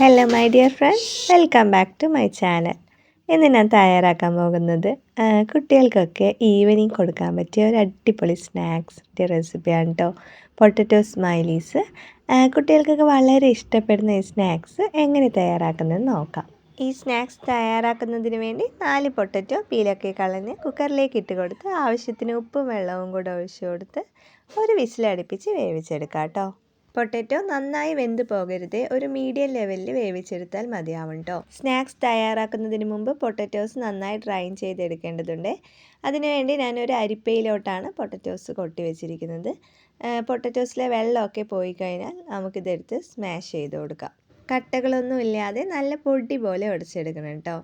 Hello my dear friends welcome back to my channel ഇന്ന് ഞാൻ തയ്യാറാക്കാൻ പോകുന്നത് കുട്ടികൾക്കൊക്കെ ഈവനിങ് കൊടുക്കാൻ പറ്റിയ ഒരു അടിപൊളി സ്നാക്സിന്റെ റെസിപ്പിയാണ് കേട്ടോ പൊട്ടറ്റോ സ്മൈലീസ് കുട്ടികൾക്കൊക്കെ വളരെ ഇഷ്ടപ്പെടുന്ന ഈ സ്നാക്സ് എങ്ങനെ തയ്യാറാക്കുന്നത് നോക്കാം. ഈ സ്നാക്സ് തയ്യാറാക്കുന്നതിന് വേണ്ടി നാല് പൊട്ടറ്റോ പീലൊക്കെ കളഞ്ഞ് കുക്കറിലേക്ക് ഇട്ട് കൊടുത്ത് ആവശ്യത്തിന് ഉപ്പും വെള്ളവും കൂടെ ഒഴിച്ചു കൊടുത്ത് ഒരു വിസിലടുപ്പിച്ച് വേവിച്ചെടുക്കാം കേട്ടോ പൊട്ടറ്റോ നന്നായി വെന്ത് പോകരുത്. ഒരു മീഡിയം ലെവലിൽ വേവിച്ചെടുത്താൽ മതിയാവും കേട്ടോ സ്നാക്സ് തയ്യാറാക്കുന്നതിന് മുമ്പ് പൊട്ടറ്റോസ് നന്നായി ഡ്രൈൻ ചെയ്തെടുക്കേണ്ടതുണ്ട്. അതിനുവേണ്ടി ഞാനൊരു അരിപ്പയിലോട്ടാണ് പൊട്ടറ്റോസ് കൊട്ടി വെച്ചിരിക്കുന്നത്. പൊട്ടറ്റോസിലെ വെള്ളമൊക്കെ പോയി കഴിഞ്ഞാൽ നമുക്കിതെടുത്ത് സ്മാഷ് ചെയ്ത് കൊടുക്കാം. കട്ടകളൊന്നും ഇല്ലാതെ നല്ല പൊടി പോലെ ഉടച്ചെടുക്കണം കേട്ടോ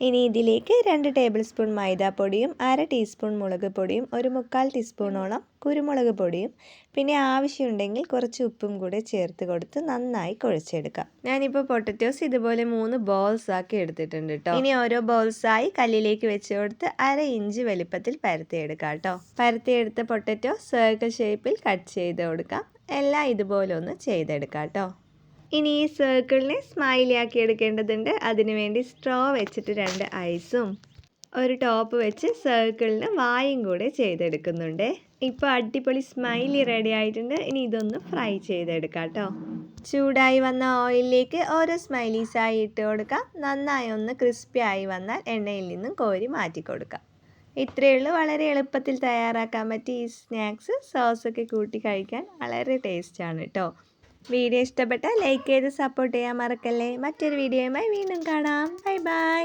ഇനി ഇതിലേക്ക് രണ്ട് ടേബിൾ സ്പൂൺ മൈദാപ്പൊടിയും അര ടീസ്പൂൺ മുളക് പൊടിയും ഒരു മുക്കാൽ ടീസ്പൂണോളം കുരുമുളക് പൊടിയും പിന്നെ ആവശ്യമുണ്ടെങ്കിൽ കുറച്ച് ഉപ്പും കൂടെ ചേർത്ത് കൊടുത്ത് നന്നായി കുഴച്ചെടുക്കാം. ഞാനിപ്പോൾ പൊട്ടറ്റോസ് ഇതുപോലെ മൂന്ന് ബോൾസ് ആക്കി എടുത്തിട്ടുണ്ട് കേട്ടോ ഇനി ഓരോ ബോൾസായി കല്ലിലേക്ക് വെച്ച് കൊടുത്ത് അര ഇഞ്ച് വലിപ്പത്തിൽ പരത്തിയെടുക്കാം കേട്ടോ പരത്തിയെടുത്ത പൊട്ടറ്റോ സർക്കിൾ ഷേപ്പിൽ കട്ട് ചെയ്ത് കൊടുക്കാം. എല്ലാം ഇതുപോലെ ഒന്ന് ചെയ്തെടുക്കാം കേട്ടോ ഇനി ഈ സർക്കിളിനെ സ്മൈലി ആക്കി എടുക്കേണ്ടതുണ്ട്. അതിനുവേണ്ടി സ്ട്രോ വെച്ചിട്ട് രണ്ട് ഐസും ഒരു ടോപ്പ് വെച്ച് സർക്കിളിന് വായും കൂടെ ചെയ്തെടുക്കുന്നുണ്ട്. ഇപ്പോൾ അടിപൊളി സ്മൈലി റെഡി ആയിട്ടുണ്ട്. ഇനി ഇതൊന്ന് ഫ്രൈ ചെയ്തെടുക്കാം കേട്ടോ. ചൂടായി വന്ന ഓയിലിലേക്ക് ഓരോ സ്മൈലീസായി ഇട്ട് കൊടുക്കാം. നന്നായി ഒന്ന് ക്രിസ്പി ആയി വന്നാൽ എണ്ണയിൽ നിന്നും കോരി മാറ്റി കൊടുക്കാം. ഇത്രയേ ഉള്ളൂ. വളരെ എളുപ്പത്തിൽ തയ്യാറാക്കാൻ പറ്റിയ ഈ സ്നാക്സ് സോസൊക്കെ കൂട്ടി കഴിക്കാൻ വളരെ ടേസ്റ്റാണ് കേട്ടോ. വീഡിയോ ഇഷ്ടപ്പെട്ടാൽ ലൈക്ക് ചെയ്ത് സപ്പോർട്ട് ചെയ്യാൻ മറക്കല്ലേ. മറ്റൊരു വീഡിയോയുമായി വീണ്ടും കാണാം. Bye bye.